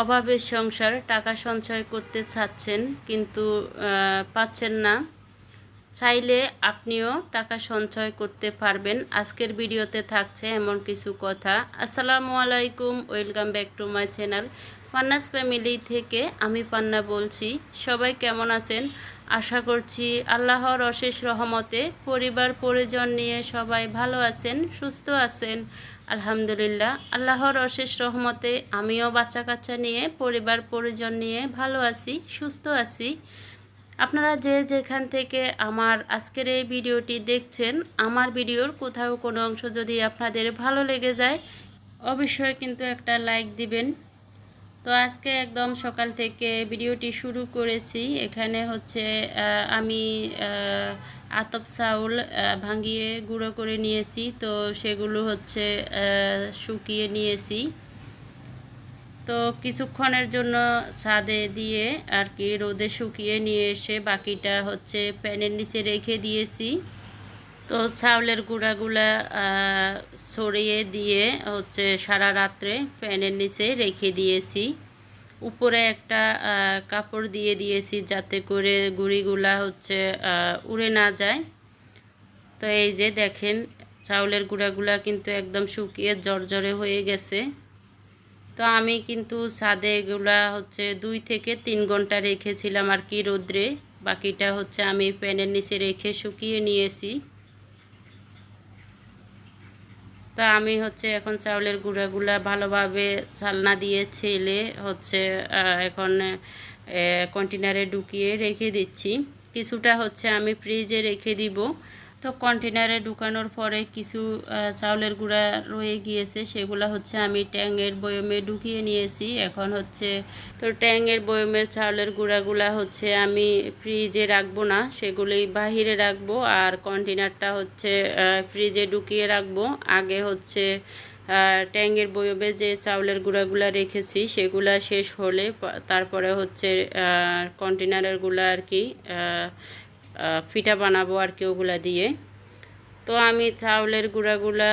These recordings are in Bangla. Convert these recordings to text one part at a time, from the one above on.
অভাবের সংসার টাকা সঞ্চয় করতে চাচ্ছেন, কিন্তু পাচ্ছেন না। চাইলে আপনিও টাকা সঞ্চয় করতে পারবেন। আজকের ভিডিওতে থাকছে এমন কিছু কথা। আসসালামু আলাইকুম, welcome back to my channel. Panna's family থেকে আমি পান্না বলছি। সবাই কেমন আছেন? আশা করছি আল্লাহর অশেষ রহমতে পরিবার পরিজন নিয়ে সবাই ভালো আছেন, সুস্থ আছেন। আলহামদুলিল্লাহ, আল্লাহর অশেষ রহমতে আমিও বাচ্চা কাচ্চা নিয়ে পরিবার পরিজন নিয়ে ভালো আছি, সুস্থ আছি। আপনারা যে যেখান থেকে আমার আজকের এই ভিডিওটি দেখছেন, আমার ভিডিওর কোথাও কোনো অংশ যদি আপনাদের ভালো লেগে যায়, অবশ্যই কিন্তু একটা লাইক দিবেন। তো আজকে একদম সকাল থেকে ভিডিওটি শুরু করেছি। এখানে হচ্ছে আমি আতপ চাউল ভাঙিয়ে গুঁড়ো করে নিয়েছি। তো সেগুলো হচ্ছে শুকিয়ে নিয়েছি। তো কিছুক্ষণের জন্য ছাদে দিয়ে আর কি রোদে শুকিয়ে নিয়ে এসে বাকিটা হচ্ছে প্যানের নিচে রেখে দিয়েছি। তো চাউলের গুঁড়াগুলা ছড়িয়ে দিয়ে হচ্ছে সারা রাত্রে প্যানের নিচে রেখে দিয়েছি। উপরে একটা কাপড় দিয়ে দিয়েছি যাতে করে গুঁড়িগুলা হচ্ছে উড়ে না যায়। তো এই যে দেখেন, চাউলের গুঁড়াগুলা কিন্তু একদম শুকিয়ে জর্জরে হয়ে গেছে। তো আমি কিন্তু ছাদে এগুলা হচ্ছে দুই থেকে তিন ঘণ্টা রেখেছিলাম আর কি রোদ্রে। বাকিটা হচ্ছে আমি প্যানের নিচে রেখে শুকিয়ে নিয়েছি। তা আমি হচ্ছে এখন চাউলের গুঁড়াগুলা ভালোভাবে ছালনা দিয়ে ছেলে হচ্ছে এখন কন্টেনারে ঢুকিয়ে রেখে দিচ্ছি। কিছুটা হচ্ছে আমি ফ্রিজে রেখে দিব। তো কন্টেনারে ঢুকানোর পরে কিছু চাউলের গুঁড়া রয়ে গিয়েছে সেগুলো হচ্ছে আমি ট্যাঙের বয়মে ঢুকিয়ে নিয়েছি। এখন হচ্ছে তো ট্যাঙের বয়মের চাউলের গুঁড়াগুলা হচ্ছে আমি ফ্রিজে রাখব না সেগুলোই বাহিরে রাখব। আর কন্টেনারটা হচ্ছে ফ্রিজে ঢুকিয়ে রাখব। আগে হচ্ছে আহ, ট্যাঙের বয়মে যে চাউলের গুঁড়াগুলা রেখেছি সেগুলা শেষ হলে তারপরে হচ্ছে কন্টেনারেরগুলা আর কি পিঠা বানাবো আর কি ওগুলা দিয়ে। তো আমি চাউলের গুঁড়াগুলা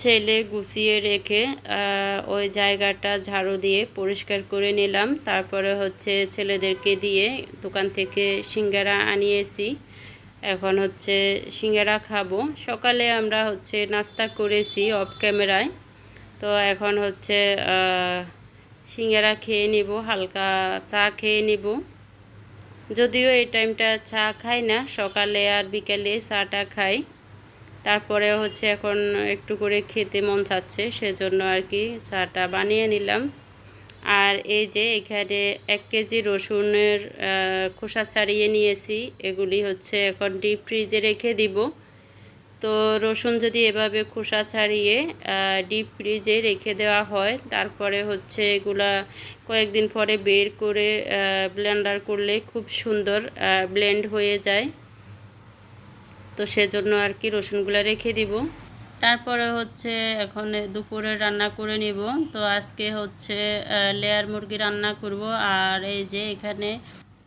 ছেলে গুছিয়ে রেখে ওই জায়গাটা ঝাড়ু দিয়ে পরিষ্কার করে নিলাম। তারপরে হচ্ছে ছেলেদেরকে দিয়ে দোকান থেকে সিঙ্গারা আনিয়েছি। এখন হচ্ছে সিঙ্গারা খাব। সকালে আমরা হচ্ছে নাস্তা করেছি অফ ক্যামেরায়। তো এখন হচ্ছে সিঙ্গারা খেয়ে নিব, হালকা চা খেয়ে নিব। যদিও এই টাইমটা চা খাই না, সকালে আর বিকেলে চাটা খাই। তারপরে হচ্ছে এখন একটু করে খেতে মন চাচ্ছে, সেজন্য আর কি চাটা বানিয়ে নিলাম। আর এই যে এখানে এক কেজি রসুনের খোসা ছাড়িয়ে নিয়েছি, এগুলি হচ্ছে এখন ডিপ ফ্রিজে রেখে দিব। তো রসুন যদি এভাবে খোসা ছাড়িয়ে ডিপ ফ্রিজে রেখে দেওয়া হয়, তারপরে হচ্ছে এগুলা কয়েকদিন পরে বের করে ব্লেন্ডার করলে খুব সুন্দর ব্লেন্ড হয়ে যায়। তো সেজন্য আর কি রসুনগুলো রেখে দিব। তারপরে হচ্ছে এখন দুপুরে রান্না করে নিব। তো আজকে হচ্ছে লেয়ার মুরগি রান্না করব। আর এই যে এখানে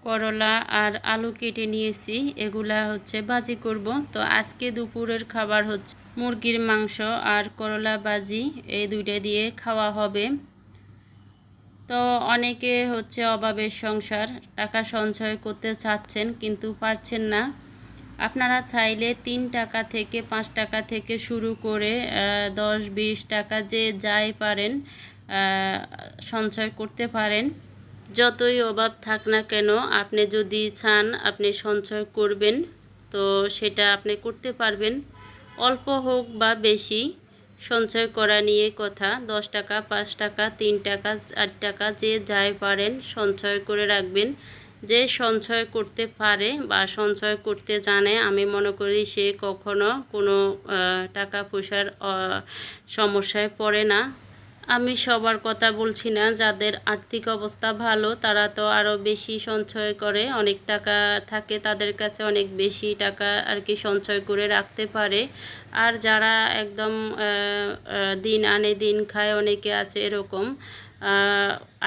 করলা আর আলু কেটে নিয়েছি, এগুলা হচ্ছে ভাজি করব। তো আজকে দুপুরের খাবার হচ্ছে মুরগির মাংস আর করলা ভাজি, এই দুইটা দিয়ে খাওয়া হবে। তো অনেকে হচ্ছে অভাবের সংসার, টাকা সঞ্চয় করতে চাচ্ছেন কিন্তু পারছেন না। আপনারা চাইলে তিন টাকা থেকে পাঁচ টাকা থেকে শুরু করে দশ বিশ টাকা যে যাই পারেন সঞ্চয় করতে পারেন। যতই অভাব থাক না কেন, আপনি যদি চান আপনি সঞ্চয় করবেন, তো সেটা আপনি করতে পারবেন। অল্প হোক বা বেশি, সঞ্চয় করা নিয়ে কথা। দশ টাকা, পাঁচ টাকা, তিন টাকা, চার টাকা, যে যাই পারেন সঞ্চয় করে রাখবেন। যে সঞ্চয় করতে পারে বা সঞ্চয় করতে জানে, আমি মনে করি সে কখনো কোনো টাকা পয়সার সমস্যায় পড়ে না। আমি সবার কথা বলছি না, যাদের আর্থিক অবস্থা ভালো, তারা তো আরও বেশি সঞ্চয় করে, অনেক টাকা থাকে তাদের কাছে অনেক বেশি টাকা আর কি সঞ্চয় করে রাখতে পারে। আর যারা একদম দিন আনে দিন খায়, অনেকে আছে এরকম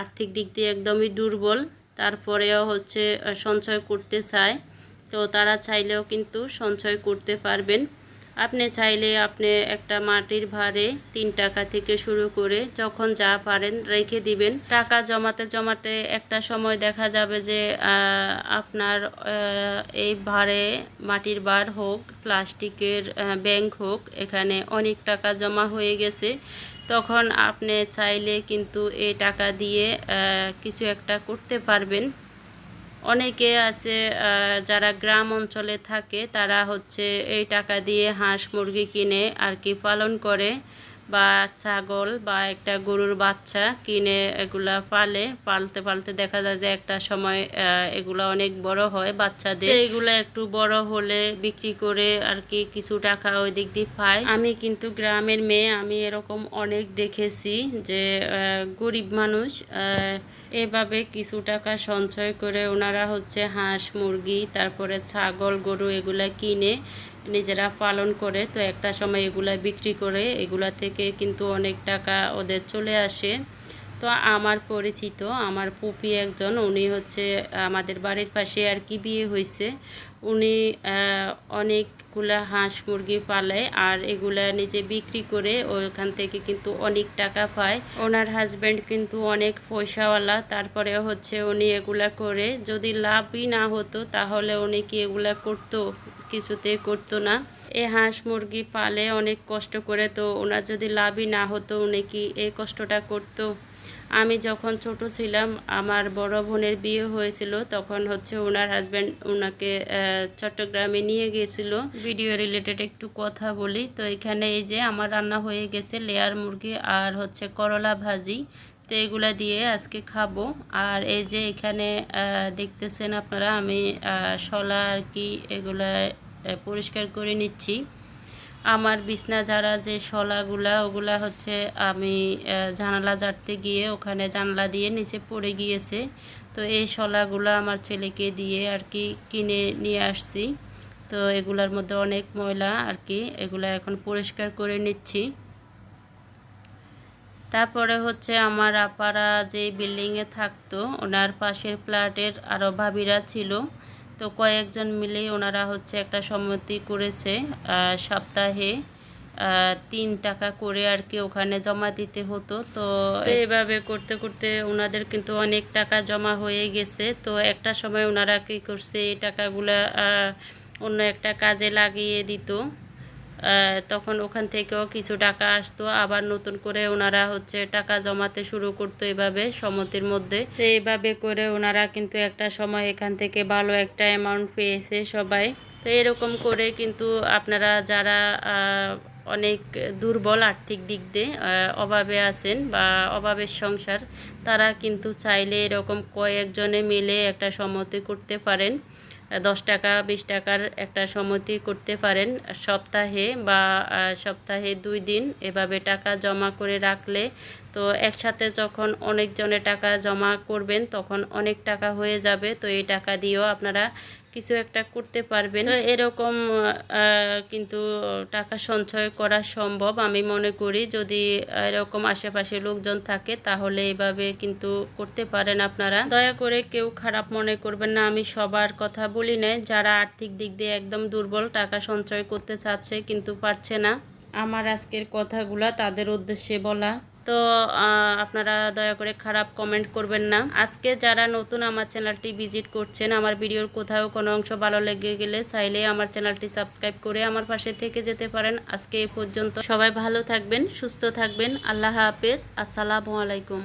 আর্থিক দিক দিয়ে একদমই দুর্বল, তারপরেও হচ্ছে সঞ্চয় করতে চায়। তো তারা চাইলেও কিন্তু সঞ্চয় করতে পারবেন। আপনি চাইলে আপনি একটা মাটির ভারে তিন টাকা থেকে শুরু করে যখন যা পারেন রেখে দিবেন। টাকা জমাতে জমাতে একটা সময় দেখা যাবে যে আপনার এই ভারে মাটির বার হোক, প্লাস্টিকের ব্যাংক হোক, এখানে অনেক টাকা জমা হয়ে গেছে। তখন আপনি চাইলে কিন্তু এই টাকা দিয়ে কিছু একটা করতে পারবেন। অনেকে আছে যারা গ্রাম অঞ্চলে থাকে, তারা হচ্ছে এই টাকা দিয়ে হাঁস মুরগি কিনে আর কি পালন করে। বা ছাগল বা একটা গরুর বাচ্চা কিনে এগুলা পালে, পালতে পালতে দেখা যায় যে একটা সময় এগুলা অনেক বড় হয় বাচ্চাদের। এগুলা একটু বড় হলে বিক্রি করে আর কি কিছু টাকা ওই দিক দিয়ে পায়। আমি কিন্তু গ্রামের মেয়ে, আমি এরকম অনেক দেখেছি যে গরিব মানুষ এভাবে কিছু টাকা সঞ্চয় করে ওনারা হচ্ছে হাঁস, মুরগি, তারপরে ছাগল, গরু এগুলা কিনে নিজেরা পালন করে, তো একটা সময় এগুলা বিক্রি করে, এগুলা থেকে কিন্তু অনেক টাকা ওদের চলে আসে। তো আমার পরিচিত, আমার পুপি একজন, উনি হচ্ছে আমাদের বাড়ির পাশে আর কি বিয়ে হয়েছে উনি অনেকগুলা হাঁস মুরগি পালে আর এগুলা নিজে বিক্রি করে ওখান থেকে কিন্তু অনেক টাকা পায়। ওনার হাজব্যান্ড কিন্তু অনেক পয়সাওয়ালা তারপরে হচ্ছে উনি এগুলা করে। যদি লাভই না হতো, তাহলে উনি কি এগুলা করতো? কিছুতে করতো না। এই হাঁস মুরগি পালে অনেক কষ্ট করে, তো ওনার যদি লাভই না হতো, উনি কি এই কষ্টটা করতো? আমি যখন ছোট ছিলাম, আমার বড় বোনের বিয়ে হয়েছিল, তখন হচ্ছে ওনার হাজব্যান্ড ওনাকে চট্টগ্রামে নিয়ে গিয়েছিল ভিডিও রিলেটেড একটু কথা বলি। তো এখানে এই যে আমার রান্না হয়ে গেছে লেয়ার মুরগি আর হচ্ছে করলা ভাজি। তো এগুলা দিয়ে আজকে খাব। আর এই যে এখানে দেখতেছেন আপনারা, আমি শলা আর কি এগুলা পরিষ্কার করে নিচ্ছি। আমার বিছনা যারা যে শলাগুলা, ওগুলা হচ্ছে আমি জানালা জাটতে গিয়ে ওখানে জানলা দিয়ে নিচে পড়ে গিয়েছে। তো এই শলাগুলো আমার ছেলেকে দিয়ে আর কি কিনে নিয়ে আসছি। তো এগুলার মধ্যে অনেক ময়লা আর কি, এগুলা এখন পরিষ্কার করে নিচ্ছি। তারপরে হচ্ছে আমার আপারা যে বিল্ডিংয়ে থাকতো ওনার পাশের ফ্ল্যাটের আরও ভাবিরা ছিল। তো কয়েকজন মিলে ওনারা হচ্ছে একটা সম্মতি করেছে সপ্তাহে তিন টাকা করে আর কি ওখানে জমা দিতে হতো। তো এইভাবে করতে করতে ওনাদের কিন্তু অনেক টাকা জমা হয়ে গেছে। তো একটা সময় ওনারা কী করছে এই টাকাগুলা অন্য একটা কাজে লাগিয়ে দিত। তখন ওখান থেকেও কিছু টাকা আসতো। আবার নতুন করে ওনারা হচ্ছে টাকা জমাতে শুরু করতো এভাবে সমতির মধ্যে। তো এইভাবে করে ওনারা কিন্তু একটা সময় এখান থেকে ভালো একটা অ্যামাউন্ট পেয়েছে সবাই। তো এরকম করে কিন্তু আপনারা যারা অনেক দুর্বল আর্থিক দিক দিয়ে অভাবে আছেন বা অভাবের সংসার, তারা কিন্তু চাইলে এরকম কয়েকজনে মিলে একটা সম্মতি করতে পারেন। দশ টাকা, বিশ টাকার একটা সমতি করতে পারেন। সপ্তাহে বা সপ্তাহে দুই দিন এভাবে টাকা জমা করে রাখলে তো একসাথে যখন অনেকজনে টাকা জমা করবেন তখন অনেক টাকা হয়ে যাবে। তো এই টাকা দিয়েও আপনারা কিছু একটা করতে পারবেন। তো এরকম কিন্তু টাকা সঞ্চয় করা সম্ভব আমি মনে করি। যদি এরকম আশেপাশে লোকজন থাকে তাহলে এইভাবে কিন্তু করতে পারেন আপনারা। দয়া করে কেউ খারাপ মনে করবেন না, আমি সবার কথা বলি না যারা আর্থিক দিক দিয়ে একদম দুর্বল, টাকা সঞ্চয় করতে চাচ্ছে কিন্তু পারছে না। আমার আজকের কথাগুলা তাদের উদ্দেশ্যে বলা। তো আপনারা দয়া করে খারাপ কমেন্ট করবেন না। আজকে যারা নতুন আমার চ্যানেলটি ভিজিট করছেন, আমার ভিডিওর কোথাও কোনো অংশ ভালো লেগে গেলে চাইলে আমার চ্যানেলটি সাবস্ক্রাইব করে আমার পাশে থেকে যেতে পারেন। আজকে এ পর্যন্ত সবাই ভালো থাকবেন, সুস্থ থাকবেন। আল্লাহ হাফেজ। আসসালামু আলাইকুম।